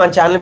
మన ఛానల్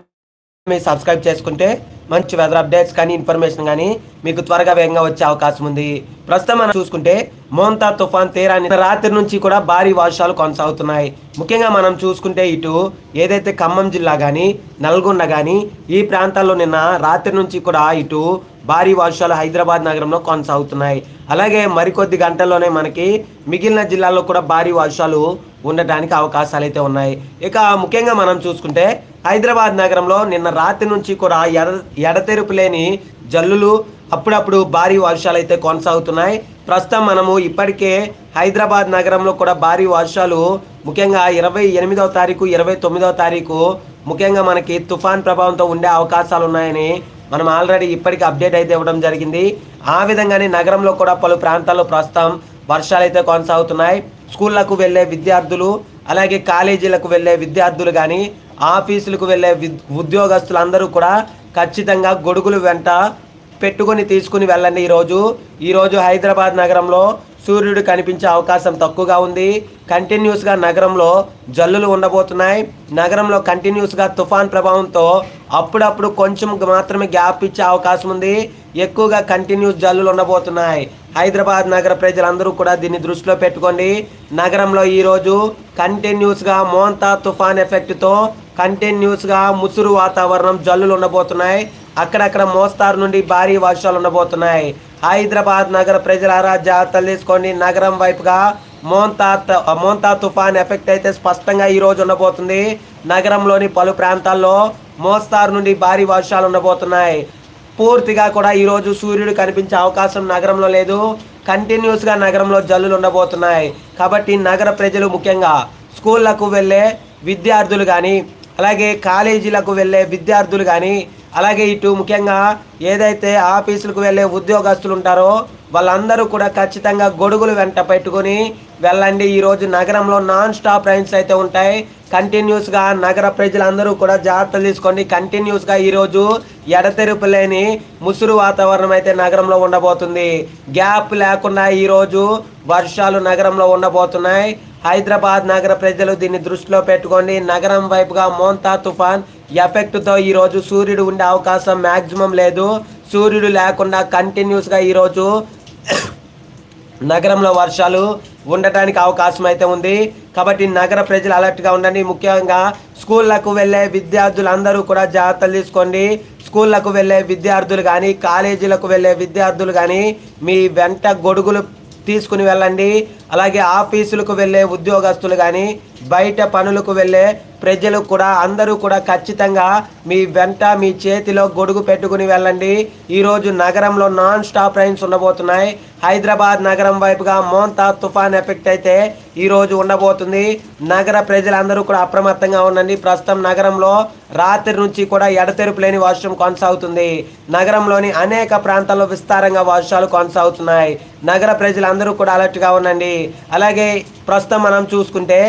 మీరు సబ్స్క్రైబ్ చేసుకుంటే మంచి వెదర్ అప్డేట్స్ కానీ ఇన్ఫర్మేషన్ కానీ మీకు త్వరగా వేగంగా వచ్చే అవకాశం ఉంది. ప్రస్తుతం మనం చూసుకుంటే మోంతా తుఫాన్ తీరాన్ని రాత్రి నుంచి కూడా భారీ వర్షాలు కొనసాగుతున్నాయి. ముఖ్యంగా మనం చూసుకుంటే ఇటు ఏదైతే ఖమ్మం జిల్లా కానీ నల్గొండ కానీ ఈ ప్రాంతాల్లో నిన్న రాత్రి నుంచి కూడా ఇటు భారీ వర్షాలు హైదరాబాద్ నగరంలో కొనసాగుతున్నాయి. అలాగే మరికొద్ది గంటల్లోనే మనకి మిగిలిన జిల్లాల్లో కూడా భారీ వర్షాలు ఉండటానికి అవకాశాలు అయితే ఉన్నాయి. ఇక ముఖ్యంగా మనం చూసుకుంటే హైదరాబాద్ నగరంలో నిన్న రాత్రి నుంచి కూడా ఎడ ఎడతెరుపు లేని జల్లులు అప్పుడప్పుడు భారీ వర్షాలు అయితే కొనసాగుతున్నాయి. ప్రస్తుతం మనము ఇప్పటికే హైదరాబాద్ నగరంలో కూడా భారీ వర్షాలు ముఖ్యంగా ఇరవై ఎనిమిదవ తారీఖు ఇరవై తొమ్మిదవ తారీఖు ముఖ్యంగా మనకి తుఫాన్ ప్రభావంతో ఉండే అవకాశాలు ఉన్నాయని మనం ఆల్రెడీ ఇప్పటికి అప్డేట్ అయితే ఇవ్వడం జరిగింది. ఆ విధంగానే నగరంలో కూడా పలు ప్రాంతాల్లో ప్రస్తుతం వర్షాలు అయితే కొనసాగుతున్నాయి. స్కూళ్ళకు వెళ్ళే విద్యార్థులు అలాగే కాలేజీలకు వెళ్ళే విద్యార్థులు కానీ ఆఫీసులకు వెళ్ళే ఉద్యోగస్తులందరూ ఉద్యోగస్తులు అందరూ కూడా ఖచ్చితంగా గొడుగులు వెంట పెట్టుకొని తీసుకుని వెళ్ళండి ఈరోజు. ఈరోజు హైదరాబాద్ నగరంలో సూర్యుడు కనిపించే అవకాశం తక్కువగా ఉంది. కంటిన్యూస్గా నగరంలో జల్లులు ఉండబోతున్నాయి. నగరంలో కంటిన్యూస్గా తుఫాన్ ప్రభావంతో అప్పుడప్పుడు కొంచెం మాత్రమే గ్యాప్ ఇచ్చే అవకాశం ఉంది. ఎక్కువగా కంటిన్యూస్ జల్లులు ఉండబోతున్నాయి. హైదరాబాద్ నగర ప్రజలందరూ కూడా దీన్ని దృష్టిలో పెట్టుకోండి. నగరంలో ఈరోజు కంటిన్యూస్గా మోంతా తుఫాన్ ఎఫెక్ట్తో కంటిన్యూస్గా ముసురు వాతావరణం జల్లులు ఉండబోతున్నాయి. అక్కడక్కడ మోస్తారు నుండి భారీ వర్షాలు ఉండబోతున్నాయి. హైదరాబాద్ నగర ప్రజలారా జాగ్రత్తలు తీసుకోండి. నగరం వైపుగా మోంతా త- మోంతా తుఫాన్ ఎఫెక్ట్ అయితే స్పష్టంగా ఈరోజు ఉండబోతుంది. నగరంలోని పలు ప్రాంతాల్లో మోస్తారు నుండి భారీ వర్షాలు ఉండబోతున్నాయి. పూర్తిగా కూడా ఈరోజు సూర్యుడు కనిపించే అవకాశం నగరంలో లేదు. కంటిన్యూస్గా నగరంలో జల్లులు ఉండబోతున్నాయి. కాబట్టి నగర ప్రజలు ముఖ్యంగా స్కూళ్ళకు వెళ్ళే విద్యార్థులు కానీ అలాగే కాలేజీలకు వెళ్ళే విద్యార్థులు కానీ అలాగే ఇటు ముఖ్యంగా ఏదైతే ఆఫీసులకు వెళ్ళే ఉద్యోగస్తులు ఉంటారో వాళ్ళందరూ కూడా ఖచ్చితంగా గొడుగులు వెంట పెట్టుకొని వెళ్ళండి. ఈరోజు నగరంలో నాన్ స్టాప్ రైన్స్ అయితే ఉంటాయి. కంటిన్యూస్గా నగర ప్రజలందరూ కూడా జాగ్రత్తలు తీసుకోండి. కంటిన్యూస్గా ఈరోజు ఎడతెరుపు లేని ముసురు వాతావరణం అయితే నగరంలో ఉండబోతుంది. గ్యాప్ లేకుండా ఈరోజు వర్షాలు నగరంలో ఉండబోతున్నాయి. హైదరాబాద్ నగర ప్రజలు దీన్ని దృష్టిలో పెట్టుకోండి. నగరం వైపుగా మోంతా తుఫాన్ ఎఫెక్ట్తో ఈరోజు సూర్యుడు ఉండే అవకాశం మ్యాక్సిమం లేదు. సూర్యుడు లేకుండా కంటిన్యూస్గా ఈరోజు నగరంలో వర్షాలు ఉండటానికి అవకాశం అయితే ఉంది. కాబట్టి నగర ప్రజలు అలర్ట్గా ఉండండి. ముఖ్యంగా స్కూళ్ళకు వెళ్ళే విద్యార్థులందరూ కూడా జాగ్రత్తలు తీసుకోండి. స్కూళ్ళకు వెళ్ళే విద్యార్థులు కానీ కాలేజీలకు వెళ్ళే విద్యార్థులు కానీ మీ వెంట గొడుగులు తీసుకుని వెళ్ళండి. అలాగే ఆఫీసులకు వెళ్ళే ఉద్యోగస్తులు కానీ బయట పనులకు వెళ్ళే ప్రజలు కూడా అందరూ కూడా ఖచ్చితంగా మీ వెంట మీ చేతిలో గొడుగు పెట్టుకుని వెళ్ళండి. ఈరోజు నగరంలో నాన్ స్టాప్ రైన్స్ ఉండబోతున్నాయి. హైదరాబాద్ నగరం వైపుగా మోంతా తుఫాన్ ఎఫెక్ట్ అయితే ఈరోజు ఉండబోతుంది. నగర ప్రజలందరూ కూడా అప్రమత్తంగా ఉండండి. ప్రస్తుతం నగరంలో రాత్రి నుంచి కూడా ఎడతెరుపు లేని వర్షం కొనసాగుతుంది. నగరంలోని అనేక ప్రాంతాల్లో విస్తారంగా వర్షాలు కొనసాగుతున్నాయి. నగర ప్రజలందరూ కూడా అలర్ట్గా ఉండండి. అలాగే ప్రస్తుతం మనం చూసుకుంటే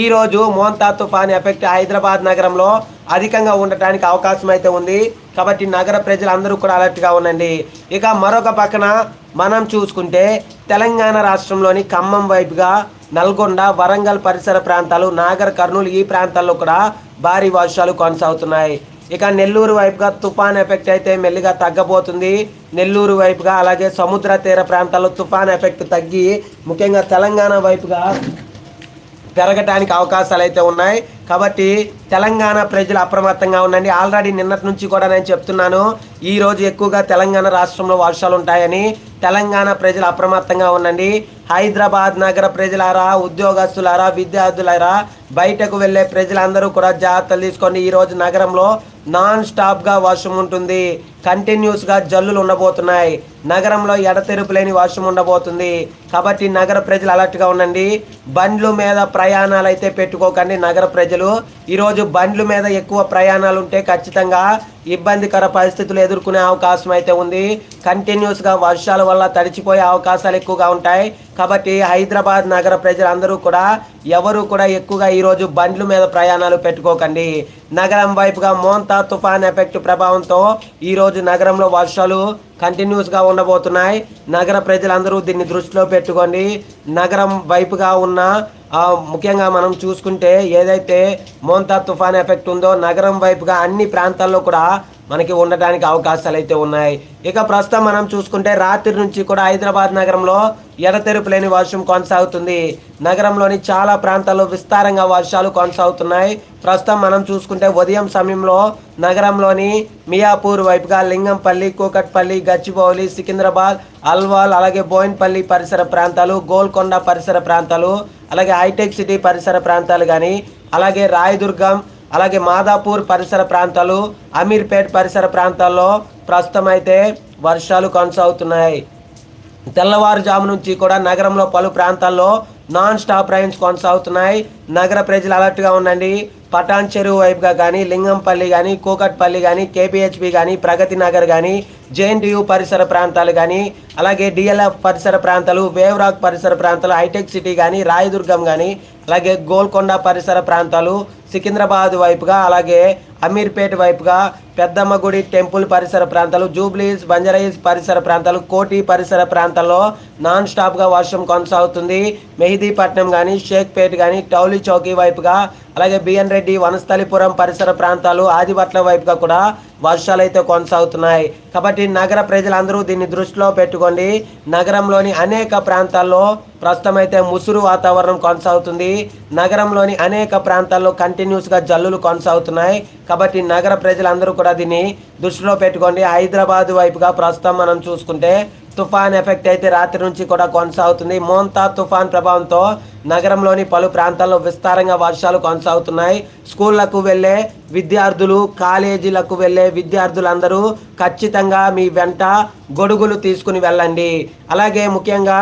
ఈరోజు మోంతా తుఫాన్ ఎఫెక్ట్ హైదరాబాద్ నగరంలో అధికంగా ఉండటానికి అవకాశం అయితే ఉంది. కాబట్టి నగర ప్రజలందరూ కూడా అలర్ట్గా ఉండండి. ఇక మరొక పక్కన మనం చూసుకుంటే తెలంగాణ రాష్ట్రంలోని ఖమ్మం వైపుగా నల్గొండ వరంగల్ పరిసర ప్రాంతాలు నాగర్ కర్నూలు ఈ ప్రాంతాల్లో కూడా భారీ వర్షాలు కొనసాగుతున్నాయి. ఇక నెల్లూరు వైపుగా తుఫాన్ ఎఫెక్ట్ అయితే మెల్లిగా తగ్గబోతుంది. నెల్లూరు వైపుగా అలాగే సముద్ర తీర ప్రాంతాల్లో తుఫాన్ ఎఫెక్ట్ తగ్గి ముఖ్యంగా తెలంగాణ వైపుగా పెరగటానికి అవకాశాలు అయితే ఉన్నాయి. కాబట్టి తెలంగాణ ప్రజలు అప్రమత్తంగా ఉండండి. ఆల్రెడీ నిన్నటి నుంచి కూడా నేను చెప్తున్నాను ఈరోజు ఎక్కువగా తెలంగాణ రాష్ట్రంలో వర్షాలు ఉంటాయని. తెలంగాణ ప్రజలు అప్రమత్తంగా ఉండండి. హైదరాబాద్ నగర ప్రజలారా ఉద్యోగస్తులారా విద్యార్థులారా బయటకు వెళ్ళే ప్రజలందరూ కూడా జాగ్రత్తలు తీసుకోండి. ఈరోజు నగరంలో నాన్ స్టాప్గా వర్షం ఉంటుంది. కంటిన్యూస్గా జల్లులు ఉండబోతున్నాయి. నగరంలో ఎడతెరుపు లేని వర్షం ఉండబోతుంది. కాబట్టి నగర ప్రజలు అలర్ట్గా ఉండండి. బండ్లు మీద ప్రయాణాలు అయితే పెట్టుకోకండి నగర ప్రజలు. ఈరోజు బండ్ల మీద ఎక్కువ ప్రయాణాలు ఉంటే ఖచ్చితంగా ఇబ్బందికర పరిస్థితులు ఎదుర్కొనే అవకాశం అయితే ఉంది. కంటిన్యూస్గా వర్షాల వల్ల తడిచిపోయే అవకాశాలు ఎక్కువగా ఉంటాయి. కాబట్టి హైదరాబాద్ నగర ప్రజలందరూ కూడా ఎవరు కూడా ఎక్కువగా ఈరోజు బండ్ల మీద ప్రయాణాలు పెట్టుకోకండి. నగరం వైపుగా మోంతా తుఫాన్ ఎఫెక్ట్ ప్రభావంతో ఈరోజు నగరంలో వర్షాలు కంటిన్యూస్గా ఉండబోతున్నాయి. నగర ప్రజలందరూ దీన్ని దృష్టిలో పెట్టుకోండి. నగరం వైపుగా ఉన్న ముఖ్యంగా మనం చూసుకుంటే ఏదైతే మోంతా తుఫాన్ ఎఫెక్ట్ ఉందో నగరం వైపుగా అన్ని ప్రాంతాల్లో కూడా మనకి ఉండడానికి అవకాశాలు అయితే ఉన్నాయి. ఇక ప్రస్తుతం మనం చూసుకుంటే రాత్రి నుంచి కూడా హైదరాబాద్ నగరంలో ఎడతెరుపు లేని వర్షం కొనసాగుతుంది. నగరంలోని చాలా ప్రాంతాల్లో విస్తారంగా వర్షాలు కొనసాగుతున్నాయి. ప్రస్తుతం మనం చూసుకుంటే ఉదయం సమయంలో నగరంలోని మియాపూర్ వైపుగా లింగంపల్లి కూకట్పల్లి గచ్చిబౌలి సికింద్రాబాద్ అల్వాల్ అలాగే బోయిన్పల్లి పరిసర ప్రాంతాలు గోల్కొండ పరిసర ప్రాంతాలు అలాగే హైటెక్ సిటీ పరిసర ప్రాంతాలు కానీ అలాగే రాయదుర్గం అలాగే మాదాపూర్ పరిసర ప్రాంతాలు అమీర్పేట్ పరిసర ప్రాంతాల్లో ప్రస్తుతం అయితే వర్షాలు కొనసాగుతున్నాయి. తెల్లవారుజాము నుంచి కూడా నగరంలో పలు ప్రాంతాల్లో నాన్ స్టాప్ రైన్స్ కొనసాగుతున్నాయి. నగర ప్రజలు అలర్ట్గా ఉండండి. పటాన్ చెరువు వైపుగా కానీ లింగంపల్లి కానీ కూకట్పల్లి కానీ కేపీహెచ్పి కానీ ప్రగతి నగర్ కానీ జేఎన్టీయు పరిసర ప్రాంతాలు కానీ అలాగే డిఎల్ఎఫ్ పరిసర ప్రాంతాలు వేవ్రాక్ పరిసర ప్రాంతాలు హైటెక్ సిటీ కానీ రాయదుర్గం కానీ అలాగే గోల్కొండ పరిసర ప్రాంతాలు సికింద్రాబాద్ వైపుగా అలాగే అమీర్పేట్ వైపుగా పెద్దమ్మ గుడి టెంపుల్ పరిసర ప్రాంతాలు జూబ్లీస్ బంజరైజ్ పరిసర ప్రాంతాలు కోటి పరిసర ప్రాంతాల్లో నాన్ స్టాప్గా వర్షం కొనసాగుతుంది. మెహిదీపట్నం కానీ షేక్పేట్ కానీ టౌలీ చౌకీ వైపుగా అలాగే బిఎన్ రెడ్డి వనస్థలిపురం పరిసర ప్రాంతాలు ఆదిపట్ల వైపుగా కూడా వర్షాలు అయితే కొనసాగుతున్నాయి. కాబట్టి నగర ప్రజలందరూ దీన్ని దృష్టిలో పెట్టుకోండి. నగరంలోని అనేక ప్రాంతాల్లో ప్రస్తుతం అయితే ముసురు వాతావరణం కొనసాగుతుంది. నగరంలోని అనేక ప్రాంతాల్లో కంటిన్యూస్గా జల్లులు కొనసాగుతున్నాయి. కాబట్టి నగర ప్రజలందరూ కూడా దీన్ని దృష్టిలో పెట్టుకోండి. హైదరాబాద్ వైపుగా ప్రస్తుతం మనం చూసుకుంటే తుఫాన్ ఎఫెక్ట్ అయితే రాత్రి నుంచి కూడా కొనసాగుతుంది. మోంతా తుఫాన్ ప్రభావంతో నగరంలోని పలు ప్రాంతాల్లో విస్తారంగా వర్షాలు కొనసాగుతున్నాయి. స్కూళ్ళకు వెళ్ళే విద్యార్థులు కాలేజీలకు వెళ్ళే విద్యార్థులందరూ ఖచ్చితంగా మీ వెంట గొడుగులు తీసుకుని వెళ్ళండి. అలాగే ముఖ్యంగా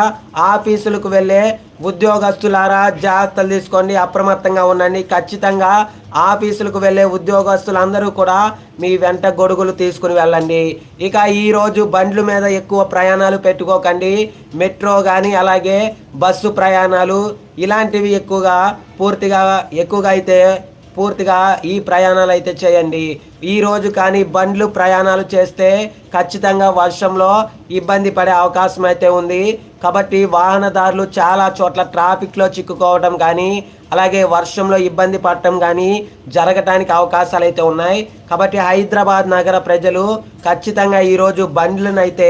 ఆఫీసులకు వెళ్ళే ఉద్యోగస్తులారా జాగ్రత్తలు తీసుకోండి అప్రమత్తంగా ఉండండి. ఖచ్చితంగా ఆఫీసులకు వెళ్ళే ఉద్యోగస్తులందరూ కూడా మీ వెంట గొడుగులు తీసుకుని వెళ్ళండి. ఇక ఈరోజు బండ్ల మీద ఎక్కువ ప్రయాణాలు పెట్టుకోకండి. మెట్రో కానీ అలాగే బస్సు ప్రయాణాలు ఇలాంటివి ఎక్కువగా పూర్తిగా ఎక్కువగా అయితే పూర్తిగా ఈ ప్రయాణాలు అయితే చేయండి. ఈరోజు కానీ బండ్లు ప్రయాణాలు చేస్తే ఖచ్చితంగా వర్షంలో ఇబ్బంది పడే అవకాశం అయితే ఉంది. కాబట్టి వాహనదారులు చాలా చోట్ల ట్రాఫిక్లో చిక్కుకోవడం కానీ అలాగే వర్షంలో ఇబ్బంది పడటం కానీ జరగటానికి అవకాశాలు అయితే ఉన్నాయి. కాబట్టి హైదరాబాద్ నగర ప్రజలు ఖచ్చితంగా ఈరోజు బండ్లను అయితే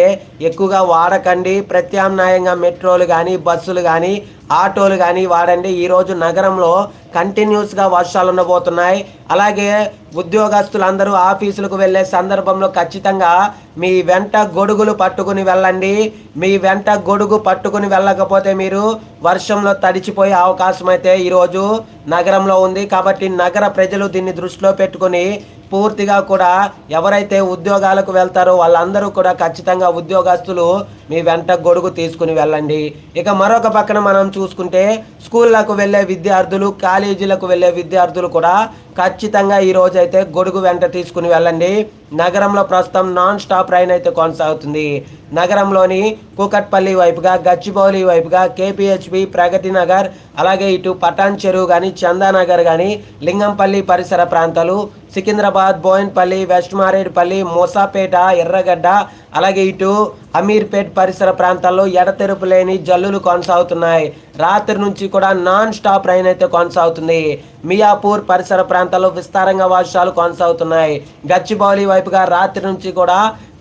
ఎక్కువగా వాడకండి. ప్రత్యామ్నాయంగా మెట్రోలు కానీ బస్సులు కానీ ఆటోలు కానీ వాడండి. ఈరోజు నగరంలో కంటిన్యూస్గా వర్షాలు ఉండబోతున్నాయి. అలాగే ఉద్యోగస్తులందరూ ఆఫీసులకు వెళ్ళే సందర్భంలో ఖచ్చితంగా మీ వెంట గొడుగులు పట్టుకుని వెళ్ళండి. మీ వెంట గొడుగు పట్టుకుని వెళ్ళకపోతే మీరు వర్షంలో తడిచిపోయే అవకాశం అయితే ఈరోజు నగరంలో ఉంది. కాబట్టి నగర ప్రజలు దీన్ని దృష్టిలో పెట్టుకొని పూర్తిగా కూడా ఎవరైతే ఉద్యోగాలకు వెళ్తారో వాళ్ళందరూ కూడా ఖచ్చితంగా ఉద్యోగస్తులు మీ వెంట గొడుగు తీసుకుని వెళ్ళండి. ఇక మరొక పక్కన మనం చూసుకుంటే స్కూళ్ళకు వెళ్ళే విద్యార్థులు కాలేజీలకు వెళ్ళే విద్యార్థులు కూడా ఖచ్చితంగా ఈ రోజు అయితే గొడుగు వెంట తీసుకుని వెళ్ళండి. నగరంలో ప్రస్తుతం నాన్ స్టాప్ రైన్ అయితే కొనసాగుతుంది. నగరంలోని కూకట్పల్లి వైపుగా గచ్చిబౌలి వైపుగా కేపీహెచ్బి ప్రగతి నగర్ అలాగే ఇటు పటాన్ చెరువు కానీ చందానగర్ కానీ లింగంపల్లి పరిసర ప్రాంతాలు సికింద్రాబాద్ బోయిన్పల్లి వెస్ట్ మారేడుపల్లి మూసాపేట ఎర్రగడ్డ అలాగే ఇటు అమీర్పేట్ పరిసర ప్రాంతాల్లో ఎడతెరుపు లేని జల్లులు కొనసాగుతున్నాయి. రాత్రి నుంచి కూడా నాన్ స్టాప్ రైన్ అయితే కొనసాగుతుంది. మియాపూర్ పరిసర ప్రాంతాల్లో విస్తారంగా వర్షాలు కొనసాగుతున్నాయి. గచ్చిబౌలి వైపుగా రాత్రి నుంచి కూడా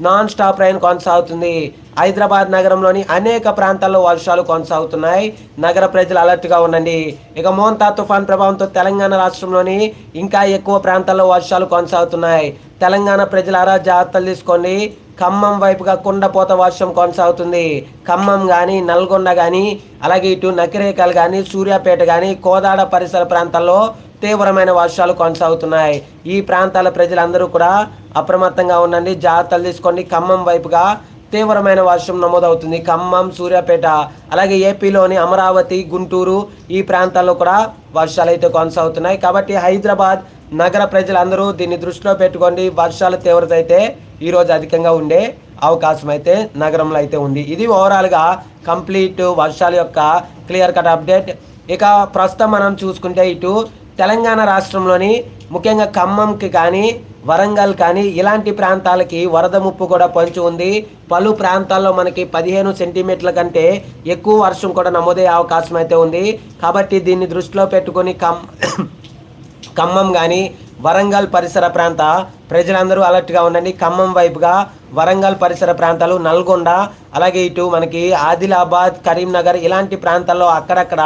నాన్ స్టాప్ రైన్ కొనసాగుతుంది. హైదరాబాద్ నగరంలోని అనేక ప్రాంతాల్లో వర్షాలు కొనసాగుతున్నాయి. నగర ప్రజలు అలర్ట్గా ఉండండి. ఇక మోంతా తుఫాన్ ప్రభావంతో తెలంగాణ రాష్ట్రంలోని ఇంకా ఎక్కువ ప్రాంతాల్లో వర్షాలు కొనసాగుతున్నాయి. తెలంగాణ ప్రజలారా జాగ్రత్తలు తీసుకోండి. ఖమ్మం వైపుగా కుండపోత వర్షం కొనసాగుతుంది. ఖమ్మం కానీ నల్గొండ కానీ అలాగే ఇటు నకిరేకల్ కానీ సూర్యాపేట కానీ కోదాడ పరిసర ప్రాంతాల్లో తీవ్రమైన వర్షాలు కొనసాగుతున్నాయి. ఈ ప్రాంతాల ప్రజలందరూ కూడా అప్రమత్తంగా ఉండండి. జాగ్రత్తలు తీసుకోండి. ఖమ్మం వైపుగా తీవ్రమైన వర్షం నమోదవుతుంది. ఖమ్మం సూర్యాపేట అలాగే ఏపీలోని అమరావతి గుంటూరు ఈ ప్రాంతాల్లో కూడా వర్షాలు అయితే కొనసాగుతున్నాయి. కాబట్టి హైదరాబాద్ నగర ప్రజలందరూ దీన్ని దృష్టిలో పెట్టుకోండి. వర్షాల తీవ్రత అయితే ఈరోజు అధికంగా ఉండే అవకాశం అయితే నగరంలో అయితే ఉంది. ఇది ఓవరాల్గా కంప్లీట్ వర్షాల యొక్క క్లియర్ కట్ అప్డేట్. ఇక ప్రస్తుతం మనం చూసుకుంటే ఇటు తెలంగాణ రాష్ట్రంలోని ముఖ్యంగా ఖమ్మంకి కానీ వరంగల్ కానీ ఇలాంటి ప్రాంతాలకి వరద ముప్పు కూడా పొంచి ఉంది. పలు ప్రాంతాల్లో మనకి పదిహేను సెంటీమీటర్ల కంటే ఎక్కువ వర్షం కూడా నమోదయ్యే అవకాశం అయితే ఉంది. కాబట్టి దీన్ని దృష్టిలో పెట్టుకొని ఖమ్ ఖమ్మం కానీ వరంగల్ పరిసర ప్రాంత ప్రజలందరూ అలర్ట్గా ఉండండి. ఖమ్మం వైపుగా వరంగల్ పరిసర ప్రాంతాలు నల్గొండ అలాగే ఇటు మనకి ఆదిలాబాద్ కరీంనగర్ ఇలాంటి ప్రాంతాల్లో అక్కడక్కడ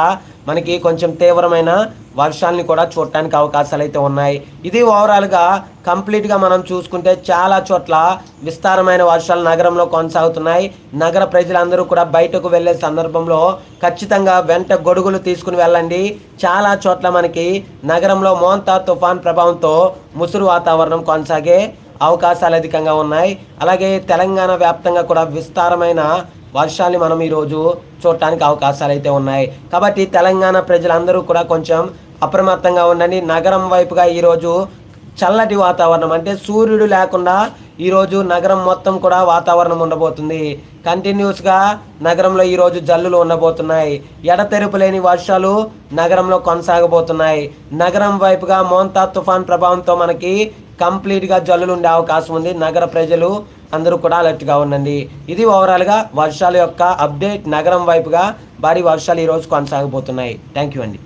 మనకి కొంచెం తీవ్రమైన వర్షాలని కూడా చూడటానికి అవకాశాలు అయితే ఉన్నాయి. ఇది ఓవరాల్గా కంప్లీట్గా మనం చూసుకుంటే చాలా చోట్ల విస్తారమైన వర్షాలు నగరంలో కొనసాగుతున్నాయి. నగర ప్రజలందరూ కూడా బయటకు వెళ్ళే సందర్భంలో ఖచ్చితంగా వెంట గొడుగులు తీసుకుని వెళ్ళండి. చాలా చోట్ల మనకి నగరంలో మోంతా తుఫాన్ ప్రభావంతో ముసురు వాతావరణం కొనసాగే అవకాశాలు అధికంగా ఉన్నాయి. అలాగే తెలంగాణ వ్యాప్తంగా కూడా విస్తారమైన వర్షాన్ని మనం ఈరోజు చూడటానికి అవకాశాలు అయితే ఉన్నాయి. కాబట్టి తెలంగాణ ప్రజలందరూ కూడా కొంచెం అప్రమత్తంగా ఉండండి. నగరం వైపుగా ఈరోజు చల్లటి వాతావరణం. అంటే సూర్యుడు లేకుండా ఈరోజు నగరం మొత్తం కూడా వాతావరణం ఉండబోతుంది. కంటిన్యూస్గా నగరంలో ఈరోజు జల్లులు ఉండబోతున్నాయి. ఎడతెరుపు లేని వర్షాలు నగరంలో కొనసాగబోతున్నాయి. నగరం వైపుగా మోంతా తుఫాన్ ప్రభావంతో మనకి కంప్లీట్గా జల్లులు ఉండే అవకాశం ఉంది. నగర ప్రజలు అందరూ కూడా అలర్ట్గా ఉండండి. ఇది ఓవరాల్గా వర్షాల యొక్క అప్డేట్. నగరం వైపుగా భారీ వర్షాలు ఈరోజు కొనసాగబోతున్నాయి. థ్యాంక్ యూ అండి.